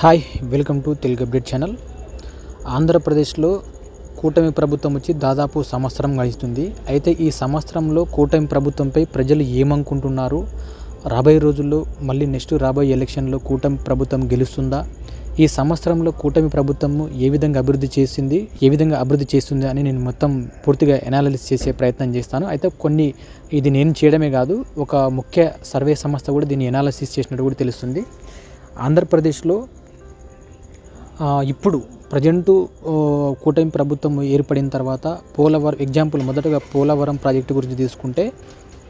Hi welcome to Telugu update channel. ఆంధ్రప్రదేశ్లో కూటమి ప్రభుత్వం వచ్చి దాదాపు సంవత్సరం గడుస్తుంది. అయితే ఈ సంవత్సరంలో కూటమి ప్రభుత్వంపై ప్రజలు ఏమనుకుంటున్నారు? రాబోయే రోజుల్లో మళ్ళీ నెక్స్ట్ రాబోయే ఎలక్షన్లో కూటమి ప్రభుత్వం గెలుస్తుందా? ఈ సంవత్సరంలో కూటమి ప్రభుత్వము ఏ విధంగా అభివృద్ధి చేసింది? ఏ విధంగా అభివృద్ధి చేస్తుంది అని నేను మొత్తం పూర్తిగా ఎనాలిసిస్ చేసే ప్రయత్నం చేస్తాను. అయితే కొన్ని ఇది నేను చేయడమే కాదు ఒక ముఖ్య సర్వే సంస్థ కూడా దీన్ని ఎనాలిసిస్ చేసినట్టు కూడా తెలుస్తుంది. ఆంధ్రప్రదేశ్లో ఇప్పుడు ప్రజెంటు కూటమి ప్రభుత్వం ఏర్పడిన తర్వాత పోలవరం ఎగ్జాంపుల్ మొదటగా పోలవరం ప్రాజెక్టు గురించి తీసుకుంటే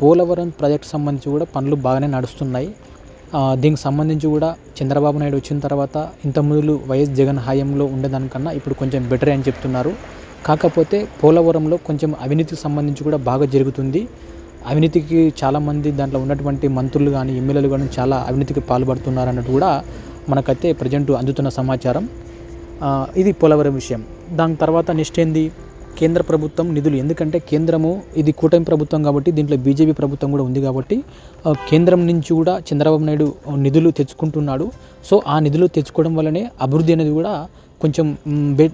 పోలవరం ప్రాజెక్ట్ సంబంధించి కూడా పనులు బాగానే నడుస్తున్నాయి. దీనికి సంబంధించి కూడా చంద్రబాబు నాయుడు వచ్చిన తర్వాత ఇంతకుముందు వైఎస్ జగన్ హయాంలో ఉండేదానికన్నా ఇప్పుడు కొంచెం బెటర్ అని చెప్తున్నారు. కాకపోతే పోలవరంలో కొంచెం అవినీతికి సంబంధించి కూడా బాగా జరుగుతుంది. అవినీతికి చాలామంది దాంట్లో ఉన్నటువంటి మంత్రులు కానీ ఎమ్మెల్యేలు కానీ చాలా అవినీతికి పాల్పడుతున్నారు అన్నట్టు కూడా మనకైతే ప్రజెంట్ అందుతున్న సమాచారం. ఇది పోలవరం విషయం. దాని తర్వాత నెక్స్ట్ ఏంది? కేంద్ర ప్రభుత్వం నిధులు. ఎందుకంటే కేంద్రము ఇది కూటమి ప్రభుత్వం కాబట్టి దీంట్లో బీజేపీ ప్రభుత్వం కూడా ఉంది కాబట్టి కేంద్రం నుంచి కూడా చంద్రబాబు నాయుడు నిధులు తెచ్చుకుంటున్నాడు. సో ఆ నిధులు తెచ్చుకోవడం వల్లనే అభివృద్ధి అనేది కూడా కొంచెం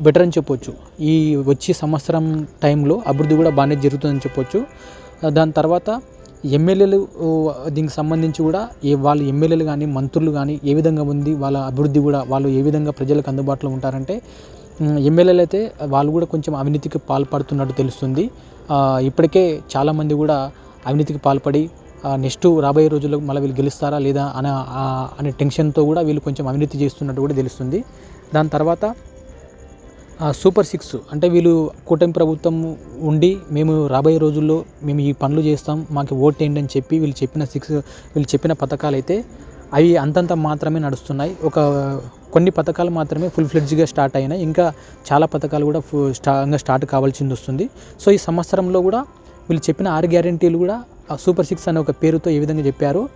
బెటర్ అని చెప్పొచ్చు. ఈ వచ్చే సంవత్సరం టైంలో అభివృద్ధి కూడా బాగానే జరుగుతుందని చెప్పొచ్చు. దాని తర్వాత ఎమ్మెల్యేలు దీనికి సంబంధించి కూడా ఏ వాళ్ళ ఎమ్మెల్యేలు కానీ మంత్రులు కానీ ఏ విధంగా ఉంది వాళ్ళ అభివృద్ధి కూడా వాళ్ళు ఏ విధంగా ప్రజలకు అందుబాటులో ఉంటారంటే ఎమ్మెల్యేలు అయితే వాళ్ళు కూడా కొంచెం అవినీతికి పాల్పడుతున్నట్టు తెలుస్తుంది. ఇప్పటికే చాలామంది కూడా అవినీతికి పాల్పడి నెక్స్ట్ రాబోయే రోజుల్లో మళ్ళీ వీళ్ళు గెలుస్తారా లేదా అనే అనే టెన్షన్తో కూడా వీళ్ళు కొంచెం అవినీతి చేస్తున్నట్టు కూడా తెలుస్తుంది. దాని తర్వాత సూపర్ సిక్స్ అంటే వీళ్ళు కూటమి ప్రభుత్వం ఉండి మేము రాబోయే రోజుల్లో మేము ఈ పనులు చేస్తాం మాకు ఓట్ ఏంటి అని చెప్పి వీళ్ళు చెప్పిన సిక్స్ వీళ్ళు చెప్పిన పథకాలు అయితే అవి అంతంత మాత్రమే నడుస్తున్నాయి. ఒక కొన్ని పథకాలు మాత్రమే ఫుల్ ఫ్లెడ్జ్గా స్టార్ట్ అయినాయి. ఇంకా చాలా పథకాలు కూడా ఫు- స్టా ఇంకా స్టార్ట్ కావాల్సింది వస్తుంది. సో ఈ సంవత్సరంలో కూడా వీళ్ళు చెప్పిన ఆరు గ్యారంటీలు కూడా సూపర్ సిక్స్ అనే ఒక పేరుతో ఏ విధంగా చెప్పారో?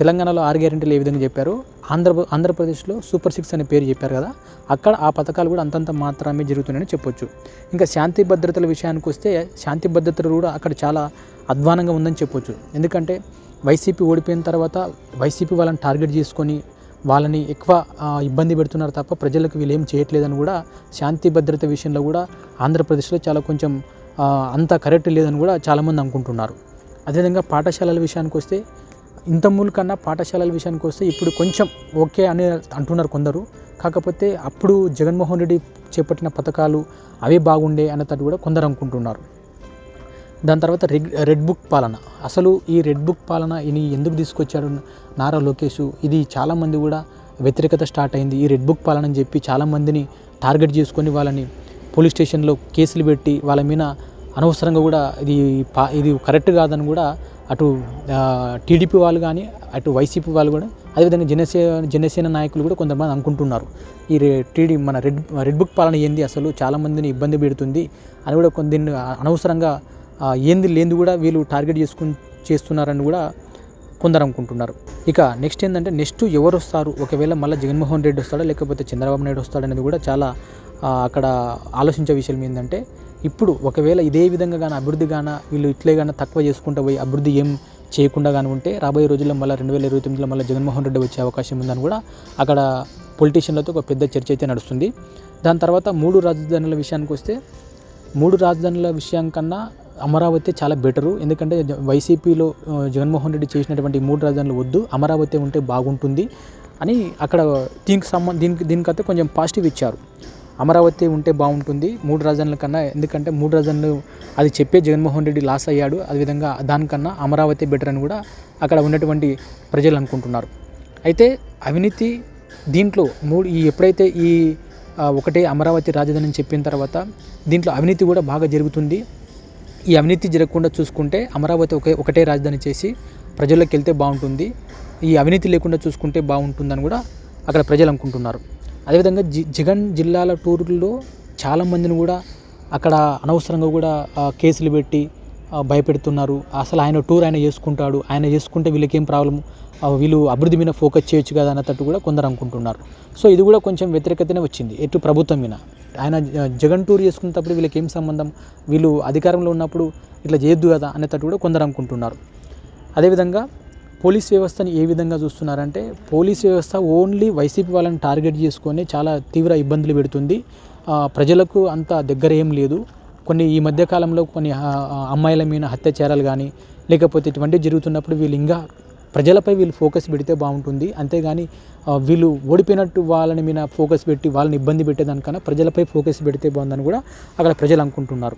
తెలంగాణలో ఆరు గ్యారెంటీలు ఏ విధంగా చెప్పారు? ఆంధ్ర ఆంధ్రప్రదేశ్లో సూపర్ సిక్స్ అనే పేరు చెప్పారు కదా అక్కడ ఆ పథకాలు కూడా అంతంత మాత్రమే జరుగుతున్నాయని చెప్పొచ్చు. ఇంకా శాంతి భద్రతల విషయానికి వస్తే శాంతి భద్రతలు కూడా అక్కడ చాలా అధ్వానంగా ఉందని చెప్పొచ్చు. ఎందుకంటే వైసీపీ ఓడిపోయిన తర్వాత వైసీపీ వాళ్ళని టార్గెట్ చేసుకొని వాళ్ళని ఎక్కువ ఇబ్బంది పెడుతున్నారు తప్ప ప్రజలకు వీళ్ళు ఏం చేయట్లేదని కూడా శాంతి భద్రత విషయంలో కూడా ఆంధ్రప్రదేశ్లో చాలా కొంచెం అంత కరెక్ట్ లేదని కూడా చాలామంది అనుకుంటున్నారు. అదేవిధంగా పాఠశాలల విషయానికి వస్తే ఇంత కన్నా పాఠశాలల విషయానికి వస్తే ఇప్పుడు కొంచెం ఓకే అని అంటున్నారు కొందరు. కాకపోతే అప్పుడు జగన్మోహన్ రెడ్డి చేపట్టిన పథకాలు అవే బాగుండే అన్నట్టు కూడా కొందరు అనుకుంటున్నారు. దాని తర్వాత రెడ్ రెడ్ బుక్ పాలన. అసలు ఈ రెడ్ బుక్ పాలన ఇది ఎందుకు తీసుకొచ్చాడు నారా లోకేష్ ఇది చాలామంది కూడా వ్యతిరేకత స్టార్ట్ అయింది. ఈ రెడ్ బుక్ పాలన అని చెప్పి చాలామందిని టార్గెట్ చేసుకొని వాళ్ళని పోలీస్ స్టేషన్లో కేసులు పెట్టి వాళ్ళ మీద అనవసరంగా కూడా ఇది పా ఇది కరెక్ట్ కాదని కూడా అటు టీడీపీ వాళ్ళు కానీ అటు వైసీపీ వాళ్ళు కూడా అదేవిధంగా జనసేన జనసేన నాయకులు కూడా కొంతమంది అనుకుంటున్నారు. ఈ టీడీ మన రెడ్ రెడ్ బుక్ పాలన ఏంది అసలు? చాలామందిని ఇబ్బంది పెడుతుంది అని కూడా కొంత అనవసరంగా ఏంది లేనిది కూడా వీళ్ళు టార్గెట్ చేసుకుని చేస్తున్నారని కూడా కొందరు అనుకుంటున్నారు. ఇక నెక్స్ట్ ఏంటంటే నెక్స్ట్ ఎవరు వస్తారు? ఒకవేళ మళ్ళీ జగన్మోహన్ రెడ్డి వస్తాడా? లేకపోతే చంద్రబాబు నాయుడు వస్తాడనేది కూడా చాలా అక్కడ ఆలోచించే విషయం ఏంటంటే ఇప్పుడు ఒకవేళ ఇదే విధంగా కానీ అభివృద్ధి గాన వీళ్ళు ఇట్లే కానీ తక్కువ చేసుకుంటూ పోయి అభివృద్ధి ఏం చేయకుండా కానీ ఉంటే రాబోయే రోజుల్లో మళ్ళీ రెండు వేల ఇరవై తొమ్మిదిలో మళ్ళీ జగన్మోహన్ రెడ్డి వచ్చే అవకాశం ఉందని కూడా అక్కడ పొలిటీషియన్లతో ఒక పెద్ద చర్చ అయితే నడుస్తుంది. దాని తర్వాత మూడు రాజధానుల విషయానికి వస్తే మూడు రాజధానుల విషయం కన్నా అమరావతి చాలా బెటరు. ఎందుకంటే వైసీపీలో జగన్మోహన్ రెడ్డి చేసినటువంటి మూడు రాజధానులు వద్దు అమరావతి ఉంటే బాగుంటుంది అని అక్కడ దీనికి సంబంధ దీనికి దీనికైతే కొంచెం పాజిటివ్ ఇచ్చారు. అమరావతి ఉంటే బాగుంటుంది. మూడు రాజధానుల కన్నా ఎందుకంటే మూడు రాజధానులు అది చెప్పే జగన్మోహన్ రెడ్డి లాస్ అయ్యాడు. అదేవిధంగా దానికన్నా అమరావతి బెటర్ అని కూడా అక్కడ ఉన్నటువంటి ప్రజలు అనుకుంటున్నారు. అయితే అవినీతి దీంట్లో మూడు ఈ ఎప్పుడైతే ఈ ఒకటే అమరావతి రాజధాని అని చెప్పిన తర్వాత దీంట్లో అవినీతి కూడా బాగా జరుగుతుంది. ఈ అవినీతి జరగకుండా చూసుకుంటే అమరావతి ఒకే ఒకటే రాజధాని చేసి ప్రజల్లోకి వెళ్తే బాగుంటుంది. ఈ అవినీతి లేకుండా చూసుకుంటే బాగుంటుందని కూడా అక్కడ ప్రజలు అనుకుంటున్నారు. అదేవిధంగా జి జగన్ జిల్లాల టూర్లో చాలామందిని కూడా అక్కడ అనవసరంగా కూడా కేసులు పెట్టి భయపెడుతున్నారు. అసలు ఆయన టూర్ ఆయన చేసుకుంటాడు. ఆయన చేసుకుంటే వీళ్ళకి ఏం వీళ్ళు అభివృద్ధి మీద ఫోకస్ చేయొచ్చు కదా అన్నట్టు కూడా కొందరు అనుకుంటున్నారు. సో ఇది కూడా కొంచెం వ్యతిరేకతనే వచ్చింది. ఎటు ప్రభుత్వం మీద. ఆయన జగన్ టూర్ చేసుకున్నప్పుడు వీళ్ళకి ఏం సంబంధం? వీళ్ళు అధికారంలో ఉన్నప్పుడు ఇట్లా చేయొద్దు కదా అనేటట్టు కూడా కొందరు అనుకుంటున్నారు. అదేవిధంగా పోలీస్ వ్యవస్థని ఏ విధంగా చూస్తున్నారంటే పోలీస్ వ్యవస్థ ఓన్లీ వైసీపీ వాళ్ళని టార్గెట్ చేసుకొని చాలా తీవ్ర ఇబ్బందులు పెడుతుంది. ప్రజలకు అంత దగ్గర ఏం లేదు. కొన్ని ఈ మధ్యకాలంలో కొన్ని అమ్మాయిల మీద హత్యాచారాలు కానీ లేకపోతే ఇటువంటివి జరుగుతున్నప్పుడు వీళ్ళు ఇంకా ప్రజలపై వీళ్ళు ఫోకస్ పెడితే బాగుంటుంది. అంతేగాని వీళ్ళు ఓడిపోయినట్టు వాళ్ళని మీద ఫోకస్ పెట్టి వాళ్ళని ఇబ్బంది పెట్టేదానికన్నా ప్రజలపై ఫోకస్ పెడితే బాగుందని కూడా అక్కడ ప్రజలు అనుకుంటున్నారు.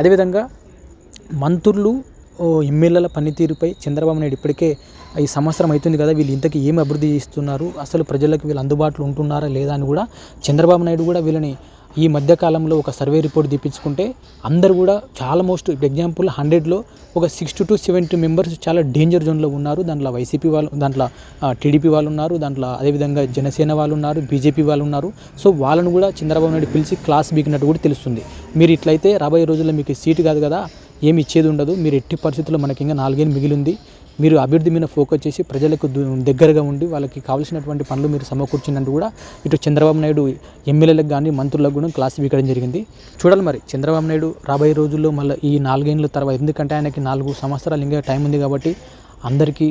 అదేవిధంగా మంత్రులు ఎమ్మెల్యేల పనితీరుపై చంద్రబాబు నాయుడు ఇప్పటికే ఈ సంవత్సరం అవుతుంది కదా వీళ్ళు ఇంతకీ ఏం అభివృద్ధి చేస్తున్నారు? అసలు ప్రజలకు వీళ్ళు అందుబాటులో ఉంటున్నారా లేదా అని కూడా చంద్రబాబు నాయుడు కూడా వీళ్ళని ఈ మధ్యకాలంలో ఒక సర్వే రిపోర్ట్ తెప్పించుకుంటే అందరు కూడా చాలా మోస్ట్ ఎగ్జాంపుల్ హండ్రెడ్లో ఒక సిక్స్టీ టు సెవెంటీ మెంబర్స్ చాలా డేంజర్ జోన్లో ఉన్నారు. దాంట్లో వైసీపీ వాళ్ళు దాంట్లో టీడీపీ వాళ్ళు ఉన్నారు దాంట్లో అదేవిధంగా జనసేన వాళ్ళు ఉన్నారు బీజేపీ వాళ్ళు ఉన్నారు. సో వాళ్ళను కూడా చంద్రబాబు నాయుడు పిలిచి క్లాస్ బీకినట్టు కూడా తెలుస్తుంది. మీరు ఇట్లయితే రాబోయే రోజుల్లో మీకు సీటు కాదు కదా ఏమి ఇచ్చేది ఉండదు. మీరు ఎట్టి పరిస్థితుల్లో మనకి ఇంకా నాలుగేళ్ళు మిగిలింది. మీరు అభివృద్ధి మీద ఫోకస్ చేసి ప్రజలకు దు- దగ్గరగా ఉండి వాళ్ళకి కావాల్సినటువంటి పనులు మీరు సమకూర్చినట్టు కూడా ఇటు చంద్రబాబు నాయుడు ఎమ్మెల్యేలకు కానీ మంత్రులకు కూడా క్లాస్ ఇవ్వడం జరిగింది. చూడాలి మరి. చంద్రబాబు నాయుడు రాబోయే రోజుల్లో మళ్ళీ ఈ నాలుగేళ్ళ తర్వాత ఎందుకంటే ఆయనకి నాలుగు సంవత్సరాలు ఇంకా టైం ఉంది కాబట్టి అందరికీ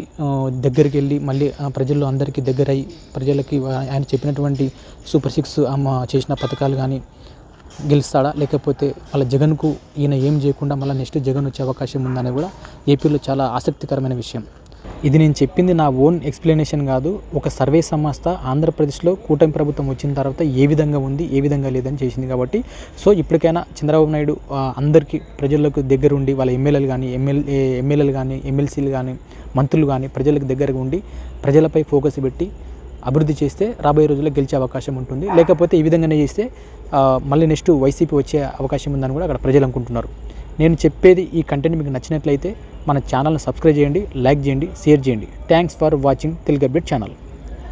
దగ్గరికి వెళ్ళి మళ్ళీ ఆ, ప్రజల్లో అందరికీ దగ్గర ప్రజలకి ఆయన చెప్పినటువంటి సూపర్ సిక్స్ అమ్మ చేసిన పథకాలు కానీ గెలుస్తాడా? లేకపోతే వాళ్ళ జగన్కు ఈయన ఏం చేయకుండా మళ్ళీ నెక్స్ట్ జగన్ వచ్చే అవకాశం ఉందని కూడా ఏపీలో చాలా ఆసక్తికరమైన విషయం. ఇది నేను చెప్పింది నా ఓన్ ఎక్స్ప్లెనేషన్ కాదు. ఒక సర్వే సంస్థ ఆంధ్రప్రదేశ్లో కూటమి ప్రభుత్వం వచ్చిన తర్వాత ఏ విధంగా ఉంది ఏ విధంగా లేదని చేసింది కాబట్టి సో ఇప్పటికైనా చంద్రబాబు నాయుడు అందరికీ ప్రజలకు దగ్గర ఉండి వాళ్ళ ఎమ్మెల్యేలు కానీ ఎమ్మెల్యే ఎమ్మెల్యేలు కానీ ఎమ్మెల్సీలు కానీ మంత్రులు కానీ ప్రజలకు దగ్గరగా ఉండి ప్రజలపై ఫోకస్ పెట్టి అభివృద్ధి చేస్తే రాబోయే రోజుల్లో గెలిచే అవకాశం ఉంటుంది. లేకపోతే ఈ విధంగానే చేస్తే మళ్ళీ నెక్స్ట్ వైసీపీ వచ్చే అవకాశం ఉందని కూడా అక్కడ ప్రజలు అనుకుంటున్నారు. నేను చెప్పేది ఈ కంటెంట్ మీకు నచ్చినట్లయితే మన ఛానల్ని సబ్స్క్రైబ్ చేయండి లైక్ చేయండి షేర్ చేయండి. Thanks for watching Telugu update channel